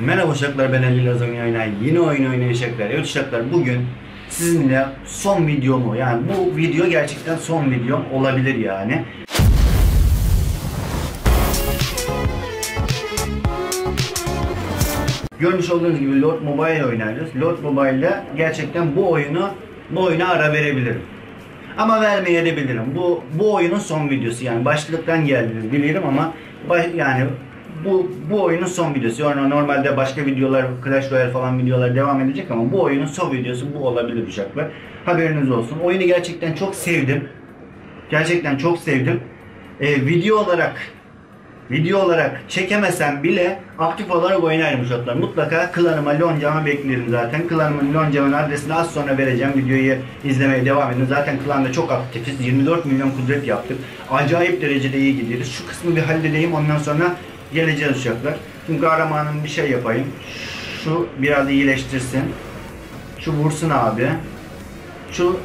Merhaba uşaklar ben Ali Lazon oynayan yeni oyun oynayan uşaklar. Evet uşaklar bugün sizinle son videomu yani bu video gerçekten son videom olabilir yani. Görmüş olduğunuz gibi Lord Mobile oynarız. Lord Mobile'de gerçekten bu oyunu bu oyuna ara verebilirim. Ama vermeye de bilirim. Bu bu oyunun son videosu yani başlıktan geldiniz bilirim ama baş- yani bu bu oyunun son videosu. Yani normalde başka videolar Clash Royale falan videolar devam edecek ama bu oyunun son videosu bu olabilir uşaklar. Haberiniz olsun. Oyunu gerçekten çok sevdim. Gerçekten çok sevdim. Ee, video olarak video olarak çekemesem bile aktif olarak oynarım uşaklar. Mutlaka klanıma loncama beklerim zaten. Klanımın loncamın adresini az sonra vereceğim. Videoyu izlemeye devam edin. Zaten klanda çok aktifiz. 24 milyon kudret yaptık. Acayip derecede iyi gidiyoruz. Şu kısmı bir halledeyim ondan sonra geleceğiz uşaklar. Şimdi kahramanım bir şey yapayım. Şu biraz iyileştirsin. Şu vursun abi. Şu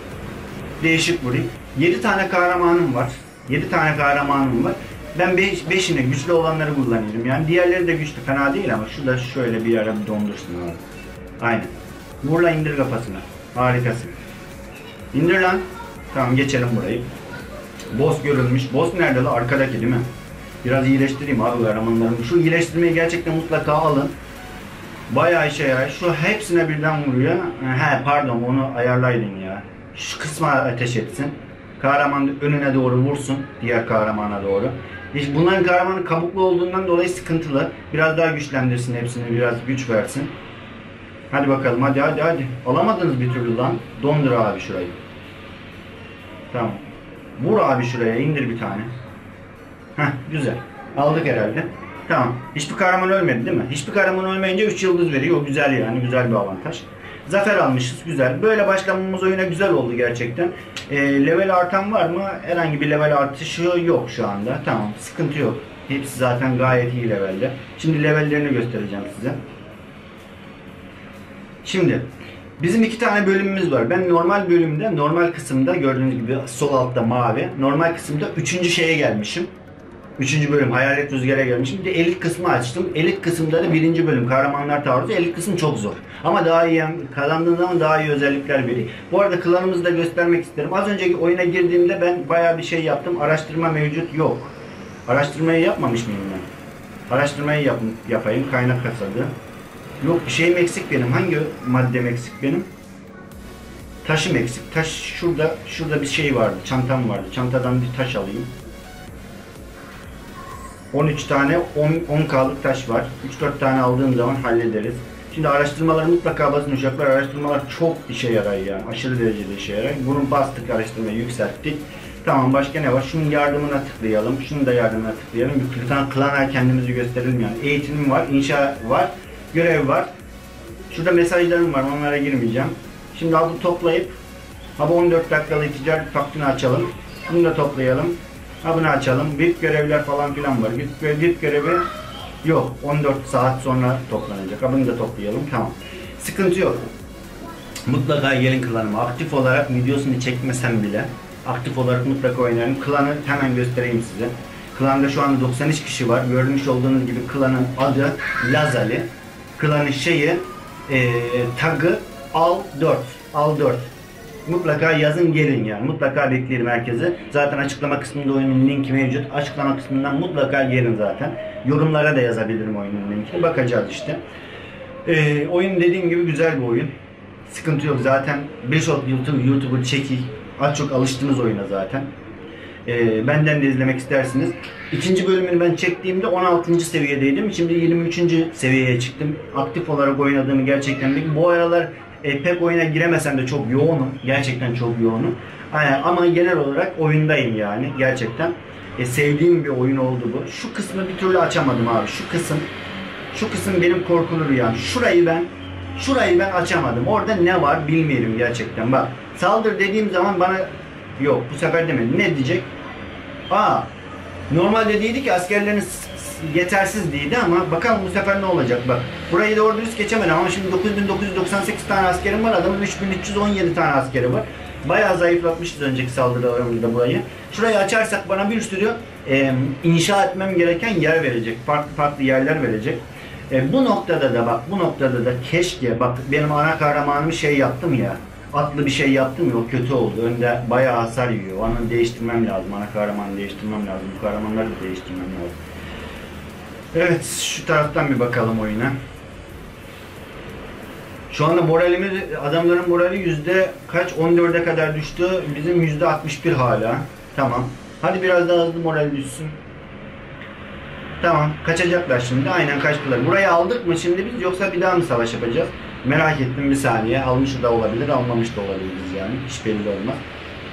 değişik vurayım. 7 tane kahramanım var. 7 tane kahramanım var. Ben 5'ine güçlü olanları kullanıyorum. Yani diğerleri de güçlü. Fena değil ama şu da şöyle bir ara bir dondursun abi. Aynen. Vurla indir kafasına. Harikasın. İndir lan. Tamam geçelim burayı. Boss görülmüş. Boss nerede lan? Arkadaki değil mi? Biraz iyileştireyim abi kahramanlarımı. Şu iyileştirmeyi gerçekten mutlaka alın. Bayağı işe yarar. Şu hepsine birden vuruyor. He pardon onu ayarlaydın ya. Şu kısma ateş etsin. Kahraman önüne doğru vursun. Diğer kahramana doğru. İşte bunların kahramanı kabuklu olduğundan dolayı sıkıntılı. Biraz daha güçlendirsin hepsini. Biraz güç versin. Hadi bakalım hadi hadi hadi. Alamadınız bir türlü lan. Dondur abi şurayı. Tamam. Vur abi şuraya indir bir tane. Heh güzel. Aldık herhalde. Tamam. Hiçbir kahraman ölmedi değil mi? Hiçbir kahraman ölmeyince 3 yıldız veriyor. O güzel yani. Güzel bir avantaj. Zafer almışız. Güzel. Böyle başlamamız oyuna güzel oldu gerçekten. Ee, level artan var mı? Herhangi bir level artışı yok şu anda. Tamam. Sıkıntı yok. Hepsi zaten gayet iyi levelde. Şimdi levellerini göstereceğim size. Şimdi bizim iki tane bölümümüz var. Ben normal bölümde, normal kısımda gördüğünüz gibi sol altta mavi. Normal kısımda üçüncü şeye gelmişim. Üçüncü bölüm Hayalet Rüzgar'a gelmişim. Bir de elit kısmı açtım. Elit kısımda da birinci bölüm Kahramanlar Taarruzu. Elit kısım çok zor. Ama daha iyi, kazandığın zaman daha iyi özellikler veriyor. Bu arada klanımızı da göstermek isterim. Az önceki oyuna girdiğimde ben bayağı bir şey yaptım. Araştırma mevcut yok. Araştırmayı yapmamış mıyım ben? Araştırmayı yap, yapayım. Kaynak kasadı. Yok bir şeyim eksik benim. Hangi maddem eksik benim? Taşım eksik. Taş şurada şurada bir şey vardı. Çantam vardı. Çantadan bir taş alayım. 13 tane 10, 10 K'lık taş var. 3-4 tane aldığım zaman hallederiz. Şimdi araştırmaları mutlaka basın uşaklar. Araştırmalar çok işe yarar yani. Aşırı derecede işe yarar. Bunu bastık araştırmayı yükselttik. Tamam başka ne var? Şunun yardımına tıklayalım. Şunun da yardımına tıklayalım. Bir klan, klana kendimizi gösterelim yani. Eğitimim var, inşa var, görev var. Şurada mesajlarım var. Onlara girmeyeceğim. Şimdi adı toplayıp Abi 14 dakikalık ticaret paktını açalım. Bunu da toplayalım. Ha bunu açalım. VIP görevler falan filan var. VIP, VIP görevi yok. 14 saat sonra toplanacak. Ha bunu da toplayalım. Tamam. Sıkıntı yok. Mutlaka gelin klanıma. Aktif olarak videosunu çekmesem bile aktif olarak mutlaka oynarım. Klanı hemen göstereyim size. Klanda şu anda 93 kişi var. Görmüş olduğunuz gibi klanın adı Lazali. Klanın şeyi e, tagı Al 4. Al 4 mutlaka yazın gelin yani. Mutlaka beklerim herkese. Zaten açıklama kısmında oyunun linki mevcut. Açıklama kısmından mutlaka gelin zaten. Yorumlara da yazabilirim oyunun linkini. Bakacağız işte. Ee, oyun dediğim gibi güzel bir oyun. Sıkıntı yok zaten. Birçok YouTube, YouTuber çeki. Az çok alıştınız oyuna zaten. Ee, benden de izlemek istersiniz. İkinci bölümünü ben çektiğimde 16. seviyedeydim. Şimdi 23. seviyeye çıktım. Aktif olarak oynadığımı gerçekten bilmiyorum. Bu aralar e, pek oyuna giremesem de çok yoğunum. Gerçekten çok yoğunum. E, ama genel olarak oyundayım yani. Gerçekten. E, sevdiğim bir oyun oldu bu. Şu kısmı bir türlü açamadım abi. Şu kısım şu kısım benim korkulur yani. Şurayı ben şurayı ben açamadım. Orada ne var bilmiyorum gerçekten. Bak saldır dediğim zaman bana yok bu sefer demedi. Ne diyecek? Aa normalde dediydi ki askerleriniz yetersiz değildi ama bakalım bu sefer ne olacak bak. Burayı doğru dürüst geçemedim ama şimdi 9998 tane askerim var adamın 3317 tane askeri var. Bayağı zayıflatmışız önceki saldırılarımızda burayı. Şurayı açarsak bana bir sürü e, inşa etmem gereken yer verecek. Farklı farklı yerler verecek. E, bu noktada da bak bu noktada da keşke bak benim ana kahramanımı şey yaptım ya atlı bir şey yaptım ya o kötü oldu. Önde bayağı hasar yiyor. Onu değiştirmem lazım. Ana kahramanı değiştirmem lazım. Bu kahramanları da değiştirmem lazım. Evet şu taraftan bir bakalım oyuna. Şu anda moralimiz adamların morali yüzde kaç 14'e kadar düştü. Bizim yüzde 61 hala. Tamam. Hadi biraz daha hızlı moral düşsün. Tamam. Kaçacaklar şimdi. Aynen kaçtılar. Burayı aldık mı şimdi biz yoksa bir daha mı savaş yapacağız? Merak ettim bir saniye. Almış da olabilir, almamış da olabiliriz yani. Hiç belli olmaz.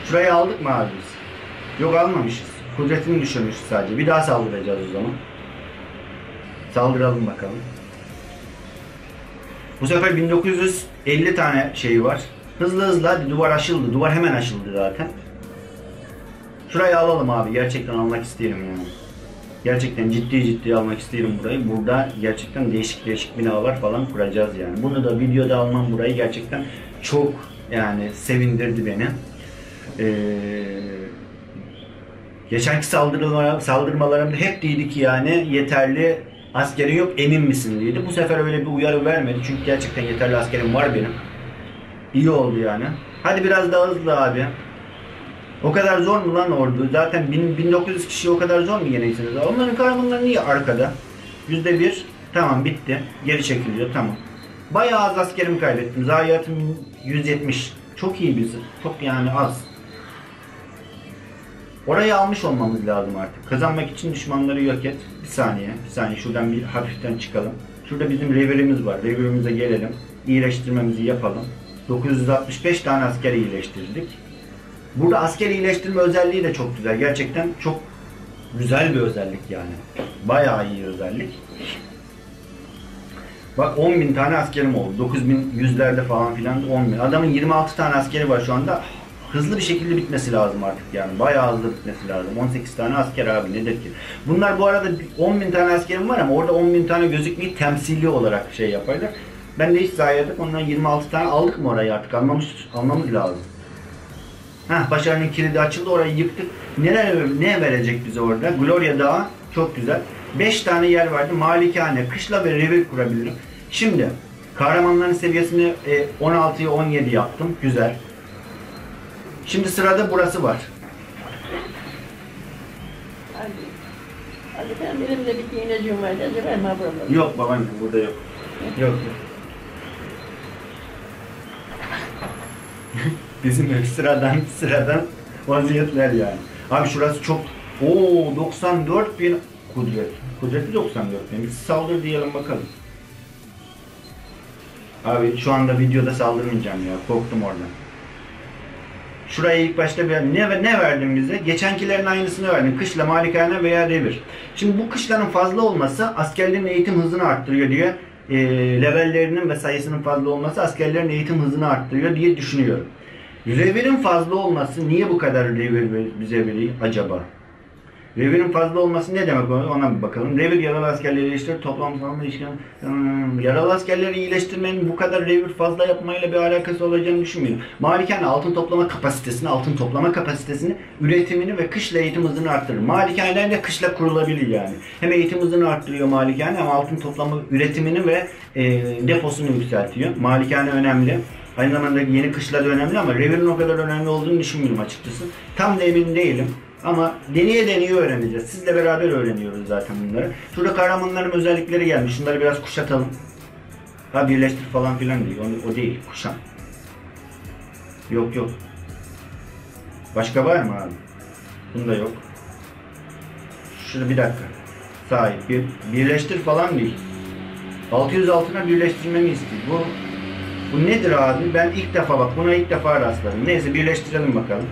Şurayı aldık mı abi biz? Yok almamışız. Kudretini düşürmüşüz sadece. Bir daha saldıracağız o zaman. Saldıralım bakalım. Bu sefer 1950 tane şey var. Hızlı hızlı duvar aşıldı. Duvar hemen aşıldı zaten. Şurayı alalım abi. Gerçekten almak isterim yani. Gerçekten ciddi ciddi almak isterim burayı. Burada gerçekten değişik değişik binalar falan kuracağız yani. Bunu da videoda almam burayı gerçekten çok yani sevindirdi beni. Ee, geçenki saldırmalar, saldırmalarımda hep dedi yani yeterli askeri yok emin misin dedi. Bu sefer öyle bir uyarı vermedi çünkü gerçekten yeterli askerim var benim. İyi oldu yani. Hadi biraz daha hızlı abi. O kadar zor mu lan ordu? Zaten 1900 kişi o kadar zor mu yeneysiniz? Onların kahramanları niye arkada? Yüzde bir. Tamam bitti. Geri çekiliyor. Tamam. Bayağı az askerim kaybettim. Zayiatım 170. Çok iyi bir Çok yani az. Orayı almış olmamız lazım artık. Kazanmak için düşmanları yok et. Bir saniye. Bir saniye. Şuradan bir hafiften çıkalım. Şurada bizim revirimiz var. Revirimize gelelim. İyileştirmemizi yapalım. 965 tane asker iyileştirdik. Burada asker iyileştirme özelliği de çok güzel. Gerçekten çok güzel bir özellik yani. Bayağı iyi özellik. Bak 10 bin tane askerim oldu. 9 bin yüzlerde falan filan 10 bin. Adamın 26 tane askeri var şu anda. Hızlı bir şekilde bitmesi lazım artık yani. Bayağı hızlı bitmesi lazım. 18 tane asker abi nedir ki? Bunlar bu arada 10 bin tane askerim var ama orada 10 bin tane gözükmeyi temsili olarak şey yaparlar. Ben de hiç zayiadık. Ondan 26 tane aldık mı orayı artık? Almamız, almamız lazım. Heh, başarının kilidi açıldı orayı yıktık. Neler ne verecek bize orada? Gloria Dağı çok güzel. 5 tane yer vardı. Malikane, kışla ve revir kurabilirim. Şimdi kahramanların seviyesini 16'yı e, 17 yaptım. Güzel. Şimdi sırada burası var. Hadi. Hadi ben benim de bir iğneciğim vardı. Acaba ben buralarda. Yok babaannem burada yok. Yok yok. Bizim hep sıradan sıradan vaziyetler yani. Abi şurası çok Oo 94 bin kudret. Kudreti 94 bin. Biz saldır diyelim bakalım. Abi şu anda videoda saldırmayacağım ya. Korktum oradan. Şuraya ilk başta bir ne ne verdin bize? Geçenkilerin aynısını verdin. Kışla, malikane veya devir. Şimdi bu kışların fazla olması askerlerin eğitim hızını arttırıyor diye e, levellerinin ve sayısının fazla olması askerlerin eğitim hızını arttırıyor diye düşünüyorum. Revirin fazla olması niye bu kadar revir bize veriyor acaba? Revirin fazla olması ne demek ona bir bakalım. Revir yaralı askerleri iyileştirir. Toplam savunma ilişkin. Hmm, yaralı askerleri iyileştirmenin bu kadar revir fazla yapmayla bir alakası olacağını düşünmüyorum. Malikane altın toplama kapasitesini, altın toplama kapasitesini, üretimini ve kışla eğitim hızını arttırır. Malikaneler de kışla kurulabilir yani. Hem eğitim hızını arttırıyor malikane hem altın toplama üretimini ve e, deposunu yükseltiyor. Malikane önemli. Aynı zamanda yeni kışlar önemli ama revirin o kadar önemli olduğunu düşünmüyorum açıkçası. Tam da emin değilim. Ama deneye deneye öğreneceğiz. Sizle beraber öğreniyoruz zaten bunları. Şurada kahramanların özellikleri gelmiş. Şunları biraz kuşatalım. Ha birleştir falan filan değil. O, o değil. Kuşan. Yok yok. Başka var mı abi? Bunda yok. Şurada bir dakika. Sahip. Bir, birleştir falan değil. 600 altına birleştirmemi istiyor. Bu bu nedir abi? Ben ilk defa bak buna ilk defa rastladım. Neyse birleştirelim bakalım.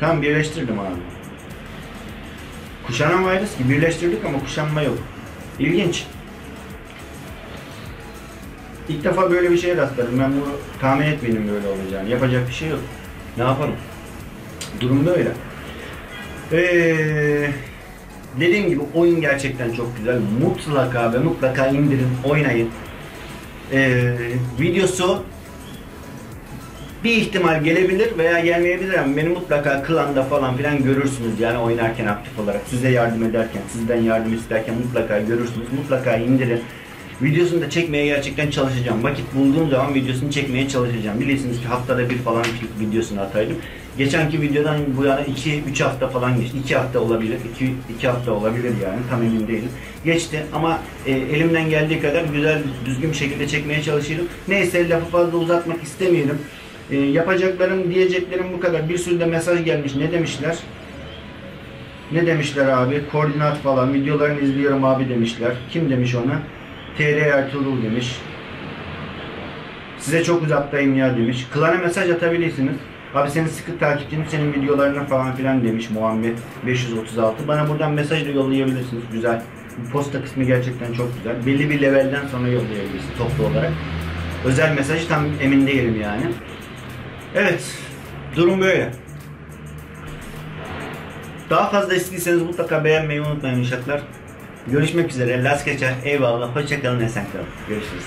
Tam birleştirdim abi. Kuşanamayız ki birleştirdik ama kuşanma yok. İlginç. İlk defa böyle bir şeye rastladım. Ben bunu tahmin etmedim böyle olacağını. Yapacak bir şey yok. Ne yapalım? Durum böyle. Ee, dediğim gibi oyun gerçekten çok güzel. Mutlaka ve mutlaka indirin, oynayın. Ee, videosu bir ihtimal gelebilir veya gelmeyebilir ama beni mutlaka klanda falan filan görürsünüz. Yani oynarken aktif olarak size yardım ederken sizden yardım isterken mutlaka görürsünüz. Mutlaka indirin. Videosunu da çekmeye gerçekten çalışacağım. Vakit bulduğum zaman videosunu çekmeye çalışacağım. Biliyorsunuz ki haftada bir falan videosunu ataydım. Geçenki videodan bu yana 2-3 hafta falan geçti. 2 hafta olabilir 2 2 hafta olabilir yani. Tam emin değilim. Geçti ama e, elimden geldiği kadar güzel düzgün bir şekilde çekmeye çalışıyorum. Neyse lafı fazla uzatmak istemiyorum e, yapacaklarım, diyeceklerim bu kadar. Bir sürü de mesaj gelmiş. Ne demişler? Ne demişler abi? Koordinat falan. Videolarını izliyorum abi demişler. Kim demiş ona? TR Ertuğrul demiş. Size çok uzaktayım ya demiş. Klana mesaj atabilirsiniz. Abi senin sıkı takipçinin senin videolarına falan filan demiş Muhammed 536. Bana buradan mesaj da yollayabilirsiniz. Güzel. Bu posta kısmı gerçekten çok güzel. Belli bir levelden sonra yollayabilirsiniz toplu olarak. Özel mesajı tam emin değilim yani. Evet. Durum böyle. Daha fazla istiyorsanız mutlaka beğenmeyi unutmayın uşaklar. Görüşmek üzere. Las geçer. Eyvallah. Hoşçakalın. Esen kalın. Görüşürüz.